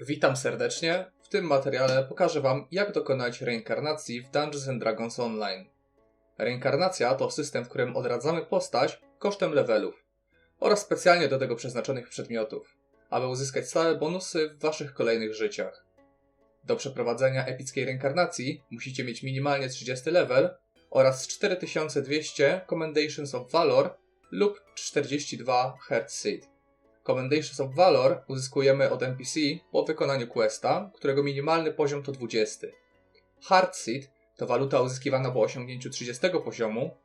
Witam serdecznie. W tym materiale pokażę Wam, jak dokonać reinkarnacji w Dungeons Dragons Online. Reinkarnacja to system, w którym odradzamy postać kosztem levelów oraz specjalnie do tego przeznaczonych przedmiotów, aby uzyskać stałe bonusy w Waszych kolejnych życiach. Do przeprowadzenia epickiej reinkarnacji musicie mieć minimalnie 30 level oraz 4200 Commendations of Valor lub 42 Heart Seed. Commendations of Valor uzyskujemy od NPC po wykonaniu questa, którego minimalny poziom to 20. Hard Seed to waluta uzyskiwana po osiągnięciu 30 poziomu.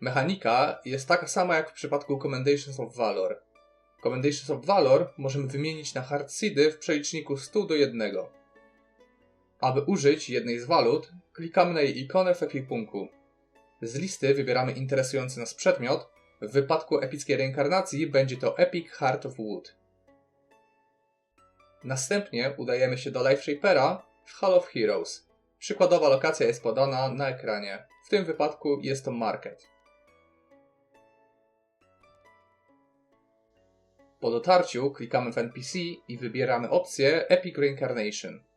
Mechanika jest taka sama jak w przypadku Commendations of Valor. Commendations of Valor możemy wymienić na Hard Seedy w przeliczniku 100 do 1. Aby użyć jednej z walut, klikamy na jej ikonę w ekwipunku. Z listy wybieramy interesujący nas przedmiot, w wypadku epickiej reinkarnacji będzie to Epic Heart of Wood. Następnie udajemy się do Life Shapera w Hall of Heroes. Przykładowa lokacja jest podana na ekranie. W tym wypadku jest to Market. Po dotarciu klikamy w NPC i wybieramy opcję Epic Reincarnation.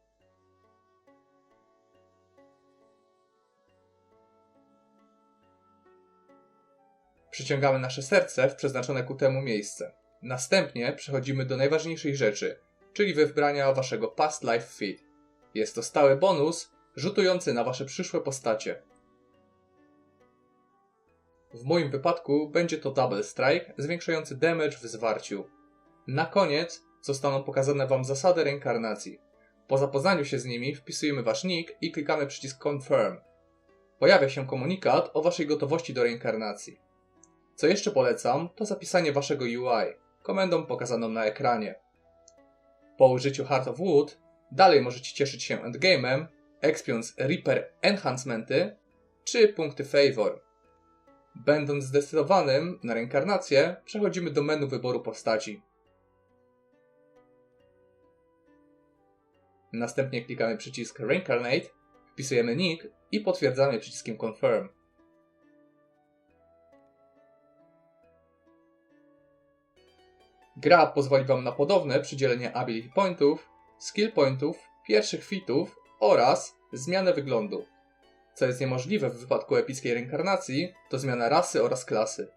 Przyciągamy nasze serce w przeznaczone ku temu miejsce. Następnie przechodzimy do najważniejszej rzeczy, czyli wybrania waszego Past Life Feed. Jest to stały bonus rzutujący na wasze przyszłe postacie. W moim wypadku będzie to Double Strike, zwiększający damage w zwarciu. Na koniec zostaną pokazane wam zasady reinkarnacji. Po zapoznaniu się z nimi wpisujemy wasz nick i klikamy przycisk Confirm. Pojawia się komunikat o waszej gotowości do reinkarnacji. Co jeszcze polecam, to zapisanie waszego UI, komendą pokazaną na ekranie. Po użyciu Heart of Wood dalej możecie cieszyć się endgame'em, expiąc Reaper Enhancementy czy punkty Favor. Będąc zdecydowanym na reinkarnację, przechodzimy do menu wyboru postaci. Następnie klikamy przycisk Reincarnate, wpisujemy nick i potwierdzamy przyciskiem Confirm. Gra pozwoli Wam na podobne przydzielenie ability pointów, skill pointów, pierwszych fitów oraz zmianę wyglądu. Co jest niemożliwe w wypadku epickiej reinkarnacji, to zmiana rasy oraz klasy.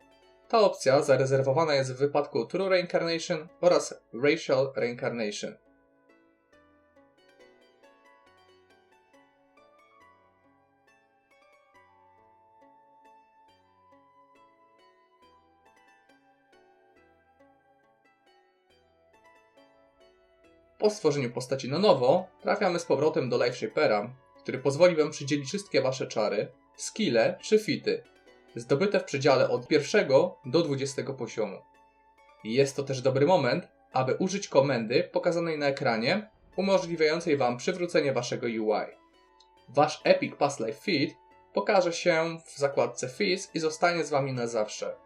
Ta opcja zarezerwowana jest w wypadku True Reincarnation oraz Racial Reincarnation. Po stworzeniu postaci na nowo, trafiamy z powrotem do Life Shapera, który pozwoli Wam przydzielić wszystkie Wasze czary, skille czy fity, zdobyte w przedziale od pierwszego do 20 poziomu. Jest to też dobry moment, aby użyć komendy pokazanej na ekranie, umożliwiającej Wam przywrócenie Waszego UI. Wasz Epic Past Life Feed pokaże się w zakładce Feeds i zostanie z Wami na zawsze.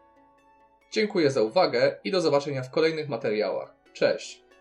Dziękuję za uwagę i do zobaczenia w kolejnych materiałach. Cześć!